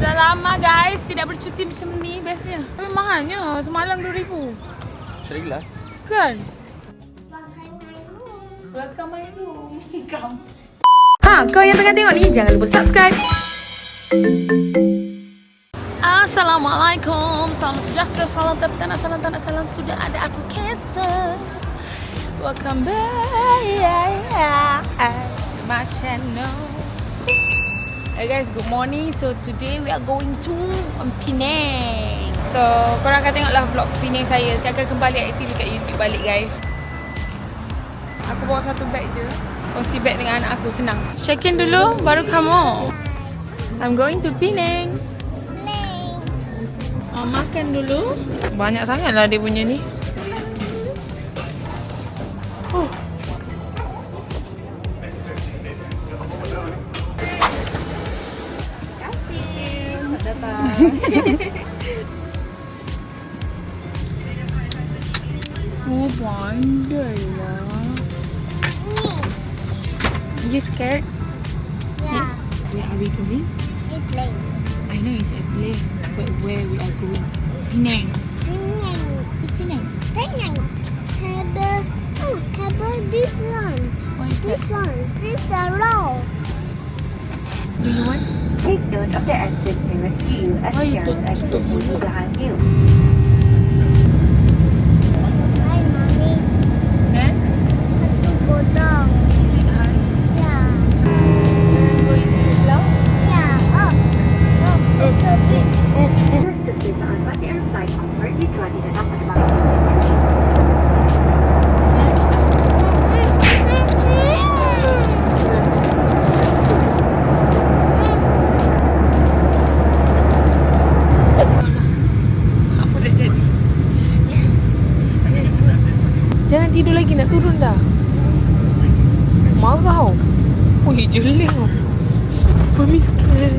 Sudah lama guys tidak bercuti macam ni bestnya. Tapi mahalnya semalam 2000. Syari lah. Kan? Welcome my room. Come. Ha, kau yang tengah tengok ni jangan lupa subscribe. Assalamualaikum. Salam sejahtera, salam tertanah, salam tanah, salam sudah ada aku cancer. Welcome back to my channel. Hey guys, good morning. So today we are going to Penang. So korang akan tengoklah vlog Penang saya. Saya akan kembali aktif dekat YouTube balik guys. Aku bawa satu bag je. Kongsi bag dengan anak aku senang. Check in dulu baru kamu. I'm going to Penang. Ah, makan dulu. Banyak sangat lah dia punya ni. Oh. Oh, going? Penang. Penang, Penang. Penang. Table, oh, table this one. What is This that? one. This a roll. Do you want? Take note of the exit nearest you as Why you there is don't- exit don't move movie it? behind you. Ui, jeling. Mami scared.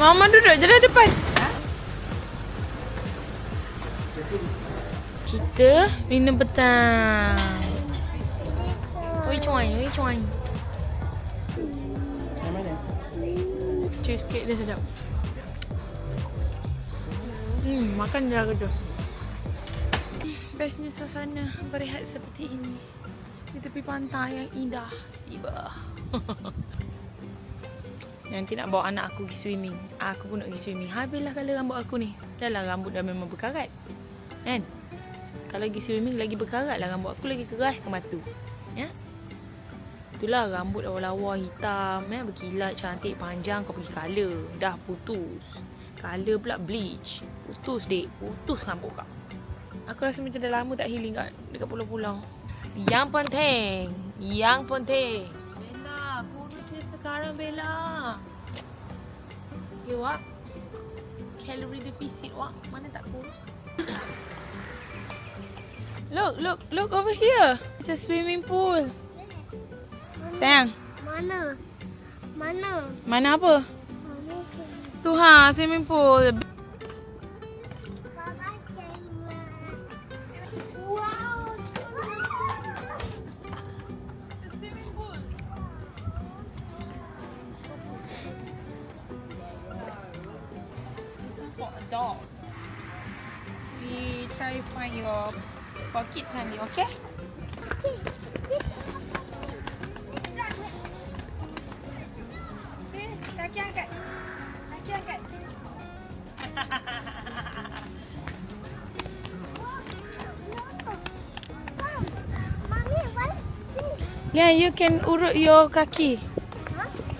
Mama duduk je lah depan. Kita minum petang. Which one? Which one? Cheesecake dia sedap. Hmm, makan dah aku tu. Bestnya suasana berehat seperti ini. Di tepi pantai yang indah. Tiba. Nanti nak bawa anak aku pergi swimming. Aku pun nak pergi swimming. Habislah colour rambut aku ni. Dah lah rambut dah memang berkarat. Kan? Kalau pergi swimming lagi berkarat lah rambut aku lagi keras ke matu. Ya? Itulah rambut lawa-lawa hitam ya, berkilat cantik panjang kau pergi colour. Dah putus. Colour pula bleach. Putus dek. Putus rambut kau. Aku rasa macam dah lama tak healing kat dekat pulau-pulau. Yang penting, yang penting. Bella, kurusnya sekarang Bella. Okay, Wak. Calorie deficit, Wak. Mana tak kurus? Look, look, look over here. It's a swimming pool. Sayang, Mana? Mana? mana apa? Mana tu? Tu ha, swimming pool. Adults. We try find your for kids only, okay? Yeah, you can urut your kaki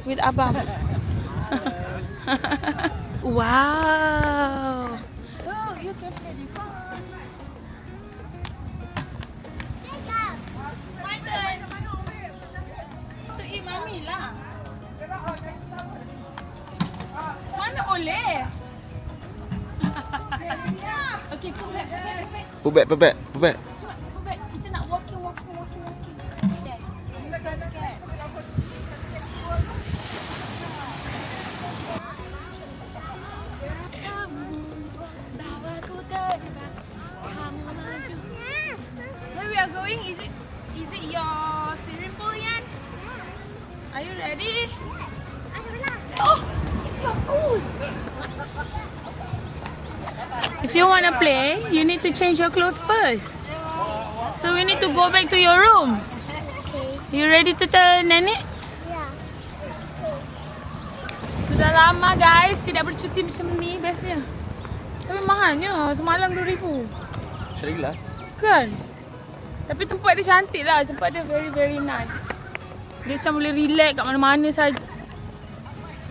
with abang. wow. Oh, you can play the My turn. To eat mami lah. Mana boleh? okay, put back, put back, put back. Put back, put back, put back. Oh, it's your food. If you want to play, you need to change your clothes first. So we need to go back to your room. Okay. You ready to tell nenek? Yeah. Sudah lama guys tidak bercuti macam ni bestnya. Tapi mahalnya semalam 2000. Syarila. Kan? Tapi tempat dia cantik lah. Tempat dia very very nice. Dia macam boleh relax kat mana-mana saja.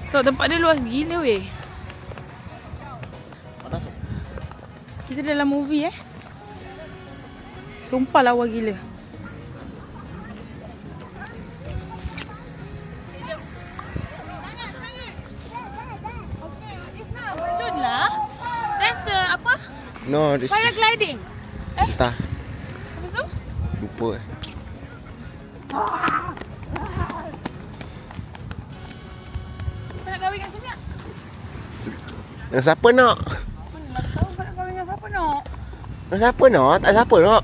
Tengok tempat dia luas gila weh. Panas. Kita dalam movie eh. Sumpah lawa gila. Lah. Apa? No, this Paragliding. entah. Apa tu? Lupa. eh. Kau Dengan siapa nak? Mana nak tahu kau nak kahwin dengan siapa nak? Dengan siapa nak? Tak ada siapa nak.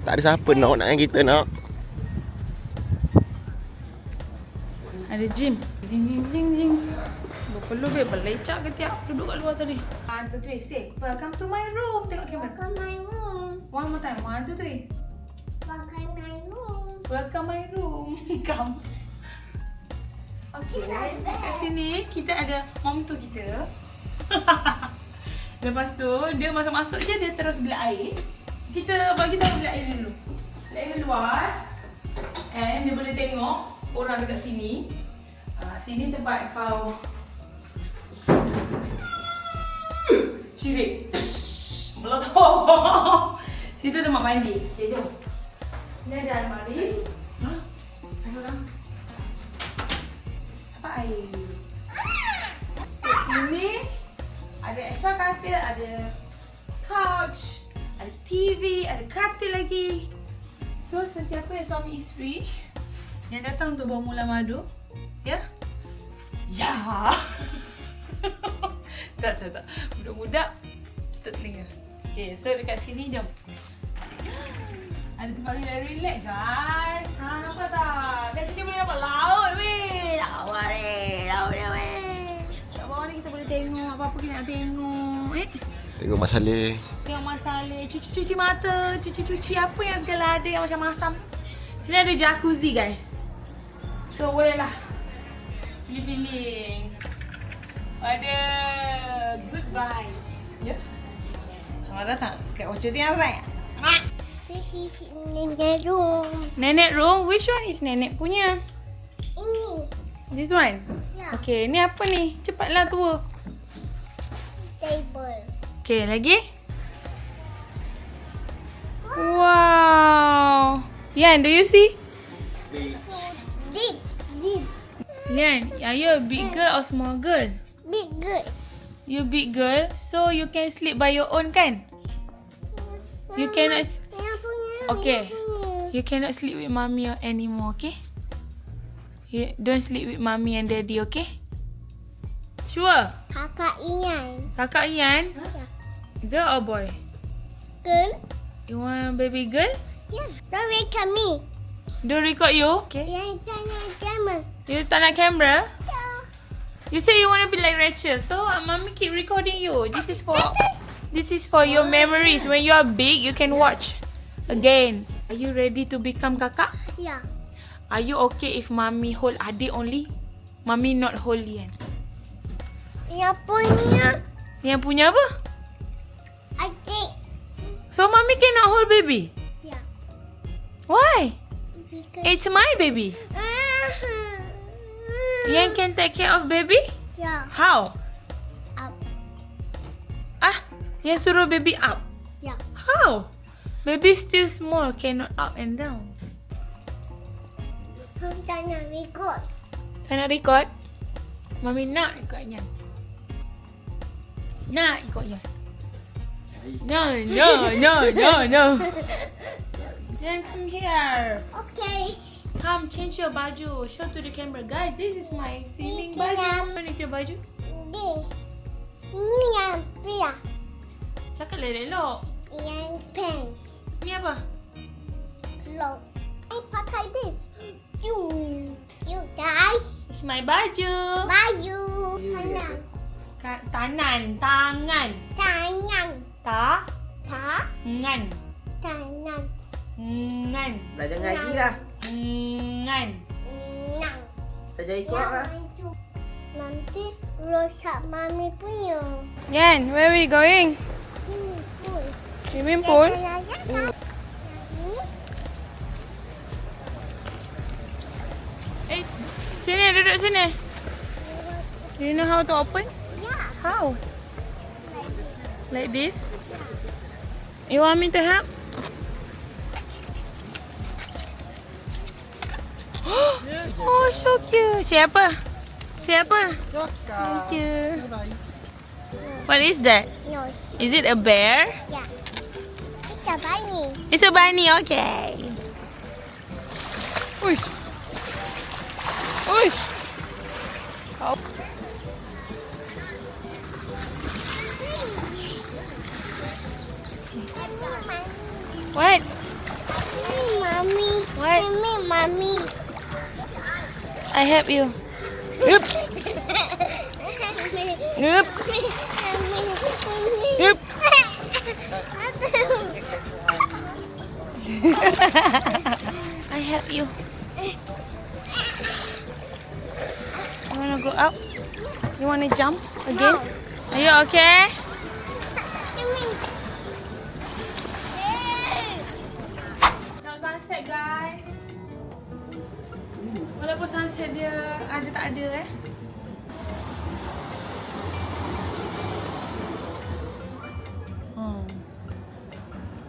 Tak ada siapa nak nak dengan kita nak. Ada gym. Ding ding ding ding. Perlu babe belecak ke tiap duduk kat luar tadi. One, two, three, say welcome to my room. Tengok kamera. Welcome my room. One more time. One, two, three. Welcome my room. Welcome my room. Come. Okay. Kat sini kita ada mom tu kita. Lepas tu dia masuk-masuk je dia terus beli air. Kita bagi tahu beli air dulu. Beli air luas. And dia boleh tengok orang dekat sini. Uh, sini tempat kau cirit. Meletup. Situ tempat mandi. Okay, jom. Sini ada almari. Ha? Ada orang. Apa air? Sini ada extra katil, ada couch, ada TV, ada katil lagi. So sesiapa yang suami isteri yang datang untuk bawa mula madu, ya? Ya. tak, tak, tak. Budak-budak tutup telinga. Okay, so dekat sini jom. Ada tempat relax relax guys. Ha, nampak tak? Kat sini boleh nampak laut weh. Laut weh. Laut weh. Tengok apa-apa kita nak tengok. Eh? Tengok masalah. Tengok masalah. Cuci-cuci mata. Cuci-cuci apa yang segala ada yang macam-macam. Sini ada jacuzzi guys. So boleh lah. Feeling-feeling. Ada good vibes. Ya? Selamat datang ke Orchard Tiang saya. This is Nenek room. Nenek room, which one is nenek punya? Ini. This one? Ya. Okay, ni apa ni? Cepatlah tua. Table. Okay, lagi? Wow. Yan, do you see? Deep. Deep. Yan, are you a big girl or small girl? Big good. You big girl, so you can sleep by your own kan? You cannot. Okay. You cannot sleep with mommy or anymore, okay? You don't sleep with mommy and daddy, okay? Sure. Kakak Ian. Kakak Ian, Ya. girl or boy? Girl. You want a baby girl? Ya. Don't up me. Don't record you? Okay. Yang tanya gambar. You tak nak camera? Ya. You say you want to be like Rachel, so uh, mommy keep recording you. This is for this is for your memories. When you are big, you can watch again. Are you ready to become kakak? Yeah. Are you okay if mommy hold adik only? Mommy not hold Lian. Yang punya. Yang punya apa? Adik. So mommy cannot hold baby. Ya. Why? Because. It's my baby. Yang can take care of baby? Yeah. How? Up. Ah, yang suruh baby up. Yeah. How? Baby still small, cannot up and down. Kau tanya record. Saya nak record. Mami nak ikut Yan. Nak ikut Yan. No, no, no, no, no. Yan, come here. Okay. Come, change your baju. Show to the camera. Guys, this is my swimming Okay, baju. What is your baju? Ni. Ni yang pia. Cakap elok-elok. Yang pants. Ni apa? Clothes. I pakai this. You. You guys. It's my baju. Baju. Tangan. Tangan. Tangan. Ta. Tak. Ngan. Tangan. Ngan. Jangan ngaji lah. Ngan. Nang. Jadi kuat lah. Nanti rosak mami punya. Yan, where we going? Pun. Swimming pool? Ini Eh, sini duduk sini. Do you know how to open? How? Like this? You want me to help? oh, so cute. Siapa? Siapa? Thank you. What is that? Is it a bear? It's a bunny. It's a bunny, okay. Uish. Uish. Oh. What? Mami. What? Ini mami. I help you. Yup. Yup. Yup. I help you. You wanna go up? You wanna jump again? Are you okay? Walaupun sunset dia ada tak ada eh. Hmm.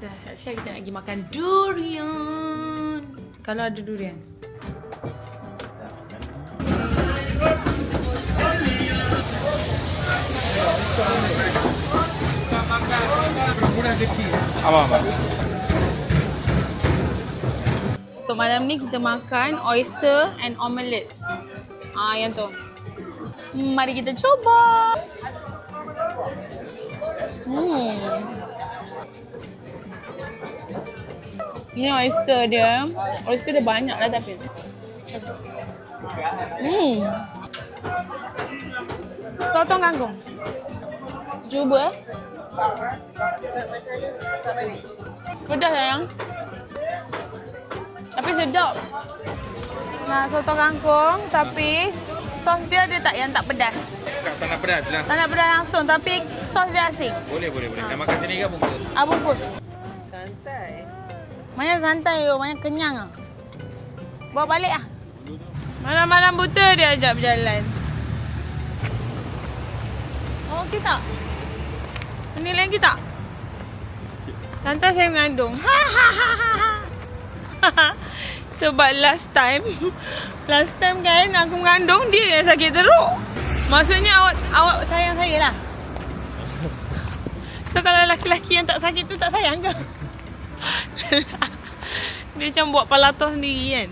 Dah, siap kita nak pergi makan durian. Kalau ada durian. Untuk malam ni kita makan oyster and omelette. Ah, yang tu. Hmm, mari kita cuba. Hmm. Ini oyster dia. Oyster dia banyak lah tapi. Hmm. Sotong kangkung. Cuba. Pedas sayang. Tapi sedap. Nah, soto kangkung tapi sos dia dia tak yang tak pedas. Tak, tak nak pedas lah. Tak nak pedas langsung tapi sos dia asing. Boleh, boleh, boleh. Nak makan sini ke bungkus? Abang pun. Santai. Banyak santai yo, banyak kenyang ah. Bawa balik ah. Malam-malam buta dia ajak berjalan. Oh, okey tak? Penilaian kita? Santai saya mengandung. Ha ha ha ha ha. Sebab last time Last time kan aku mengandung Dia yang sakit teruk. Maksudnya awak awak sayang saya lah. So kalau lelaki-lelaki yang tak sakit tu tak sayang ke? Dia macam buat palatos sendiri kan